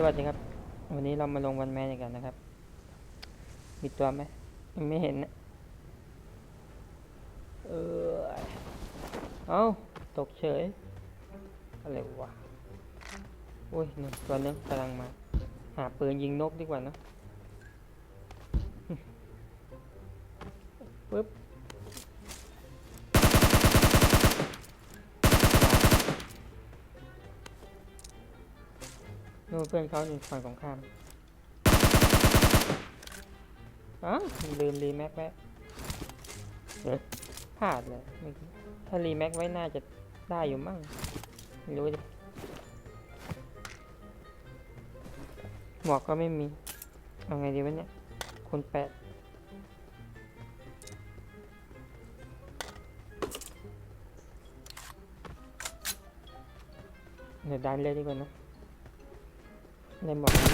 สวัสดีครับ วันนี้เรามาลงวันแมนกันนะครับ มีตัวไหมยังไม่เห็นนะเออเอาตกเฉย อะไรวะโอ้ยหนึ่งตัวนึงกำลังมา หาปืนยิงนกดีกว่านะปึ๊บ นู่นเพื่อนเขาอยู่ฝั่งตรงข้ามอ้าลืมรีแม็กไว้เอ๊ะพลาดเลยเมื่อกี้ถ้ารีแม็กไว้น่าจะได้อยู่มั่งไม่รู้ดิหมวกก็ไม่มี เอาไงดีวะเนี่ยคนแปดเดี๋ยวดันเลยดีกว่านะ ในหมอกนั้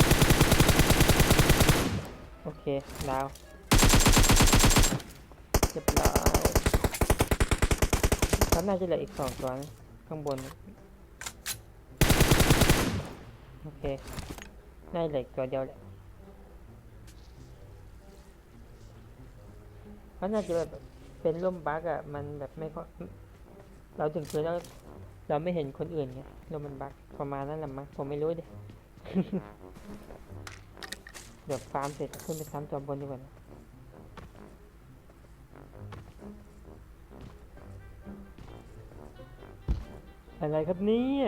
โอเคดาวเรียบร้อยแล้วน่าจะเหลืออีกสองตัวนะข้างบน โอเค น่าเหลืออีกตัวเดียวแหละเพราะน่าจะแบบเป็นร่มบักอะมันแบบไม่ค่อยเราถึงพื้นแล้วเราไม่เห็นคนอื่นไงร่มมันบักประมาณนั้นแหละมั้งผมไม่รู้ดิ เดี๋ยวฟาร์มเสร็จขึ้นไปซ้ำตัวบนดีกว่านะอะไรครับเนี่ย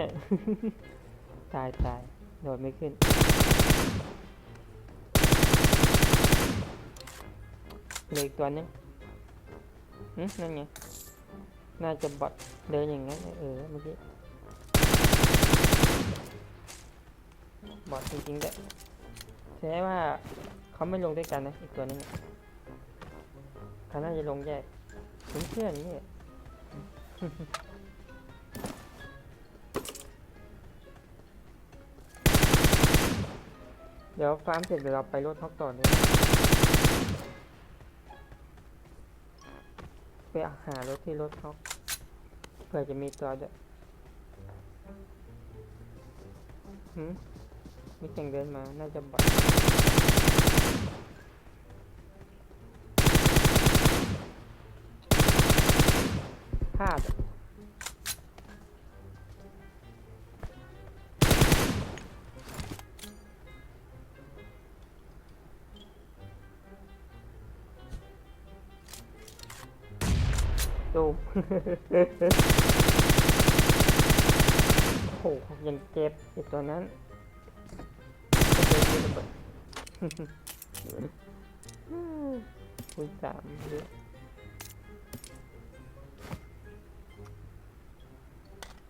ตายตายโดดไม่ขึ้น เหลืออีกตัวนึงนั่นไง น่าจะบอดเดินอย่างนั้น เออเมื่อกี้ บอดจริงๆด้วยแสดงว่าเขาไม่ลงด้วยกันนะอีกตัวนึงอะเขาน่าจะลงแยกเพื่อนๆนี่เดี๋ยวฟาร์มเสร็จเดี๋ยวเราไปรถฮอกต่อเลยไปหารถที่รถฮอกเผื่อจะมีตัวด้วยหืม มีเสียงเดินมา น่าจะบอดพลาดอะตูโอ้โหยังเจ็บอีกตัวนั้น คูณสามเยอะ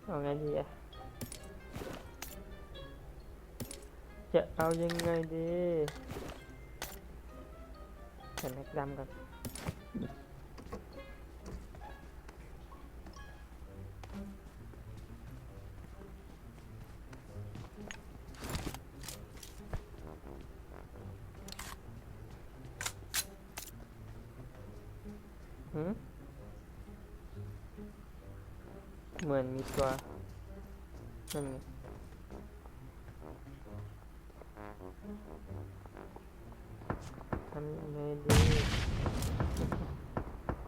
เอาไงดีอะจะเอายังไงดีใส่แม็กดำกัน เหมือนมีตัวนั่นไงทำยังไงดี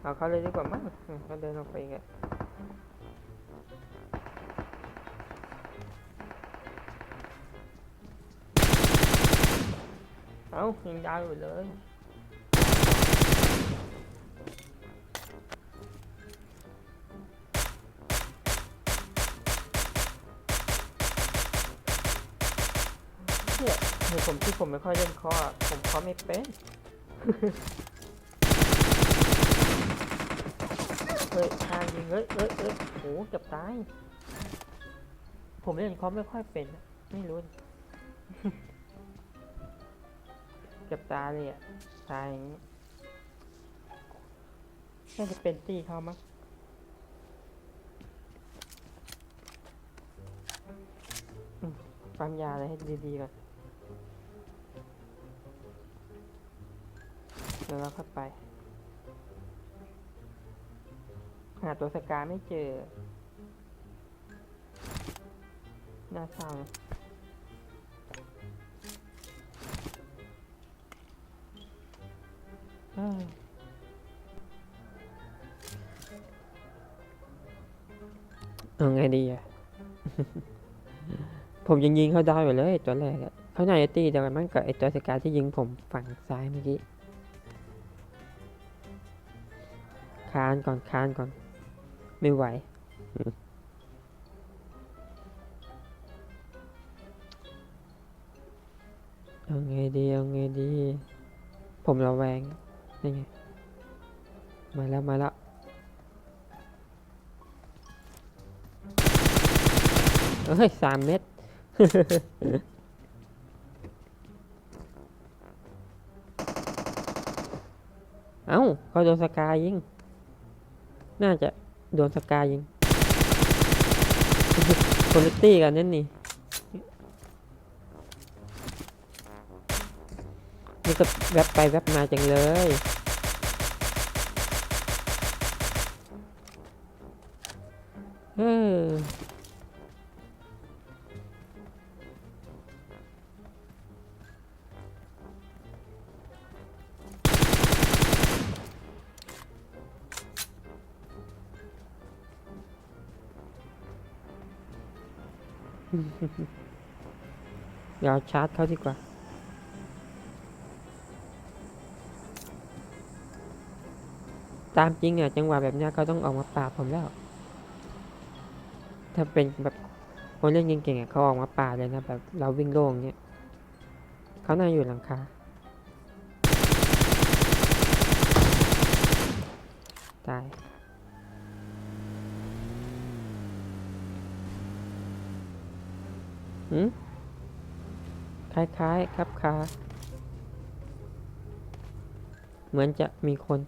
เอาเขาเลยดีกว่ามั้งเขาเดินออกไปอีกอะเอายังยาวอยู่เลย เนี่ยในผมที่ผมไม่ค่อยเล่นคอผมคอไม่เป็นเฮ้ยทางยิงเฮ้ยเอ้ยเอ้ยโหเกือบตาย ผมเล่นคอไม่ค่อยเป็น ไม่รู้เกือบตายเลยอะตายอย่างนี้น่าจะเป็นตีเขามั้งปั๊มยาอะไรให้ดีๆก่อน ดี๋วเราเข้าไป หาตัวสกาไม่เจอ น่าเศร้อเอาไงดีอะ ผมยังยิงเขาได้วอยู่เลยตัวแรกเขาน่าจะตีเดียวกันมั้งกับไอตัวสกาที่ยิงผมฝั่งซ้ายเมื่อกี้ คานก่อนคานก่อน ไม่ไหว เอาไงดีเอาไงดี ผมระแวง นี่ไง มาแล้วมาแล้วเฮ้ยสามเม็ดเอ้าเขาโดนสกายยิง น่าจะโดนสกายยิงคนละตี้กันนั่นนี่นี่ก็แวบไปแวบมาจังเลยเออ เดี๋ยวเอชาร์จเขาดีกว่า ตามจริงอะ จังหวะแบบเนี้ยเขาต้องออกมาปราบผมแล้ว ถ้าเป็นแบบคนเล่นเก่งๆอะเขาออกมาปราบเลยนะแบบเราวิ่งโล่งเนี้ยเขาน่าอยู่หลังคาตาย หืมคล้ายๆ ครับคาเหมือนจะมีคน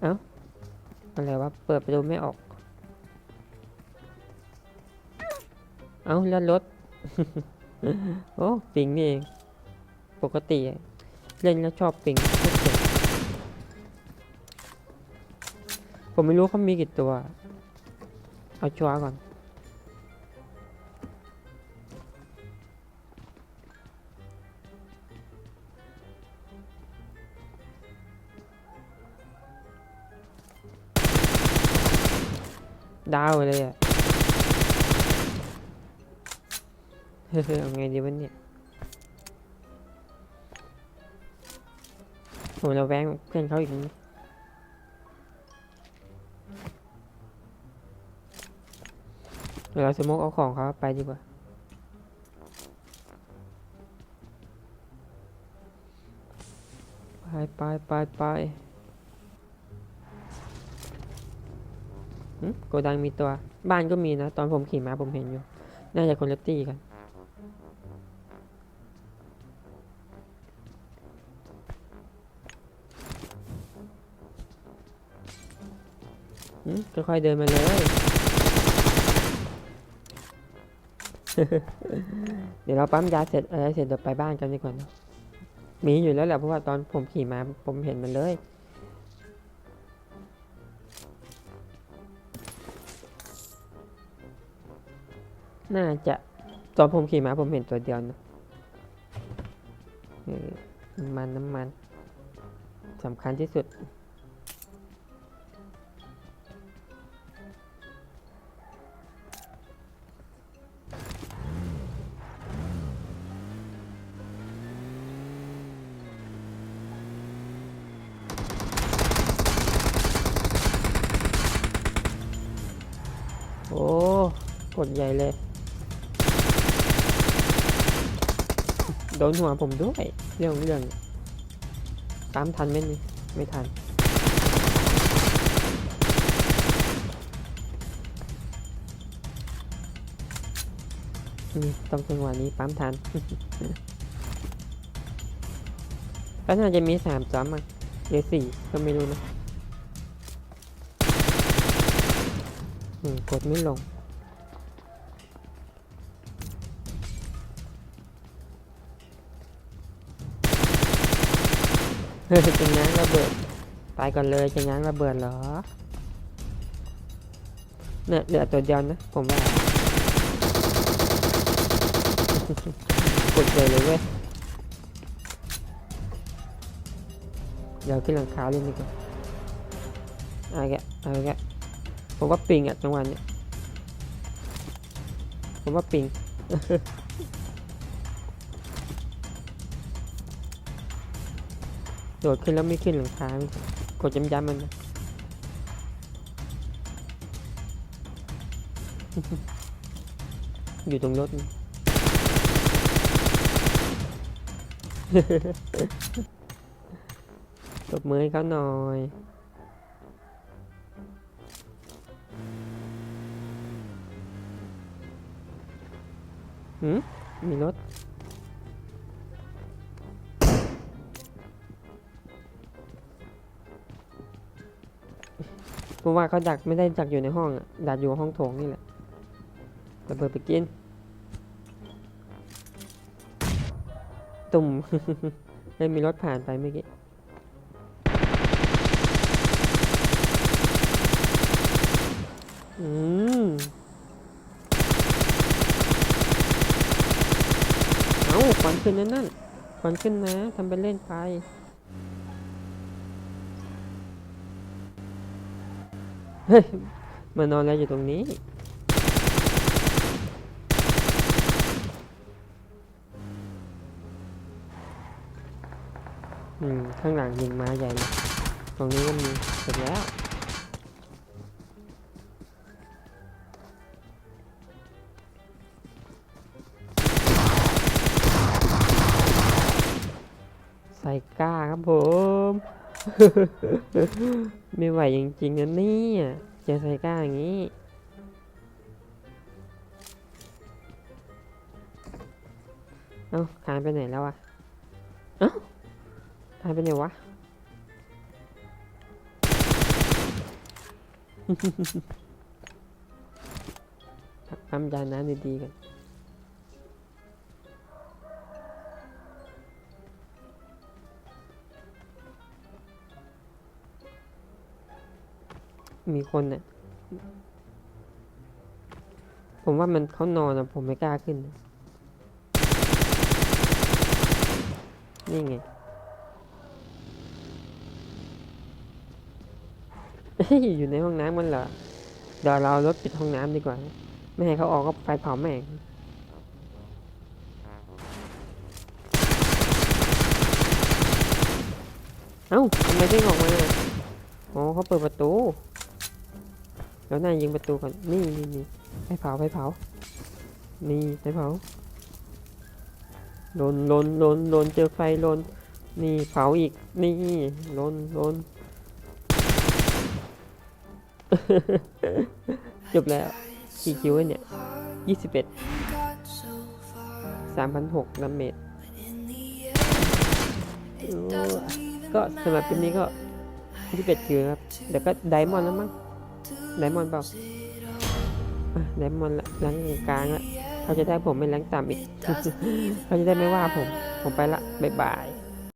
เอ้า อะไรวะ เปิดประตูไม่ออก เอ้า แล้วรถ โอ้ ปิงนี่เอง ปกติ เล่นแล้วชอบปิงผมไม่รู้เขามีกี่ตัว เอาชัวร์ก่อน ดาวเลยอะ เฮ้ยเอาไงดีวะเนี่ยผมเราแวงเพื่อนเขาอีกนิด ดี๋ยวเราสโมกเอาของเขาไปดีกว่า ไปไปไปไปหึโกดังมีตัว บ้านก็มีนะ ตอนผมขี่มาผมเห็นอยู่ น่าจะคนละตี้กันอืมค่อยๆเดินมาเลย เดี๋ยวเราปั๊มยาเสร็จอะไรเสร็จเดี๋ยวไปบ้านกันดีกว่านะมีอยู่แล้วแหละเพราะว่าตอนผมขี่มาผมเห็นมันเลย น่าจะตอนผมขี่มาผมเห็นตัวเดียวนะเออน้ำมันน้ำมันสำคัญที่สุด กดใหญ่เลย โดนหัวผมด้วย เรื่องเรื่องตามทันไหมนี่ไม่ทันนี่ต้องจังหวะนี้ปั๊มทันก็น่าจะมีสามจอมอะหรือสี่ก็ไม่รู้นะกดไม่ลง เฮ้ยจะง้างระเบิด ตายก่อนเลยจะง้างระเบิดเหรอเนี่ยเหลือตัวเดียวนะผมว่ากดเลยเลยเว้ยเดี๋ยวขึ้นหลังคาเล่นดีกว่าอะแกเอาอีกแล้วผมว่าปิงอะจังหวะเนี้ยผมว่าปิง โดดขึ้นแล้วไม่ขึ้นหลังคากดย้ำๆมันนะอยู่ตรงรถ ตบมือให้เขาหน่อย หืมมีรถ เพราะว่าเขาดักไม่ได้ดักอยู่ในห้องอะดักอยู่ห้องโถงนี่แหละระเบิดไปกิน ตุ่มไม่มีรถผ่านไปเมื่อกี้อืมเอาควันขึ้นนั่นนั่นควันขึ้นนะทำเป็นเล่นไป เฮ้ยมานอนอะไรอยู่ตรงนี้ อืม ข้างหลังยิงมาใหญ่เลยตรงนี้ก็มีเสร็จแล้ว ใส่ก้าครับผม ไม่ไหวจริงๆนะเนี่ยเจอใส่ก้าอย่างนี้ เอ้าขายไปไหนแล้วอะเอ้าขายไปไหนวะ ทำจานน้ำดีๆกัน มีคนเนี่ยผมว่ามันเขานอนอะผมไม่กล้าขึ้น นี่ไงอยู่ในห้องน้ำมันเหรอ เดี๋ยวเราเอารถปิดห้องน้ำดีกว่า ไม่ให้เขาออกก็ไฟเผาแม่งเอ้าทำไมได้ออกมาอ๋อเขาเปิดประตู แล้วนายยิงประตูก่อนนี่นี่นี่ไปเผาไปเผา นี่ไปเผาลนลนลนลนเจอไฟลนนี่เผาอีกนี่ลนลนจบแล้วกี่คิวเนี่ยยี่สิบเอ็ดสามพันหกดาเมจก็สำหรับคลิปนี้ก็ยี่สิบเอ็ดคิวครับเดี๋ยวก็ไดมอนด์แล้วมั้ง ไดมอนด์เปล่าไดมอนด์ละแรงกลางละเขาจะได้ผมไม่แรงต่ำอีก เขาจะได้ไม่ว่าผม ผมไปละ บ๊ายบาย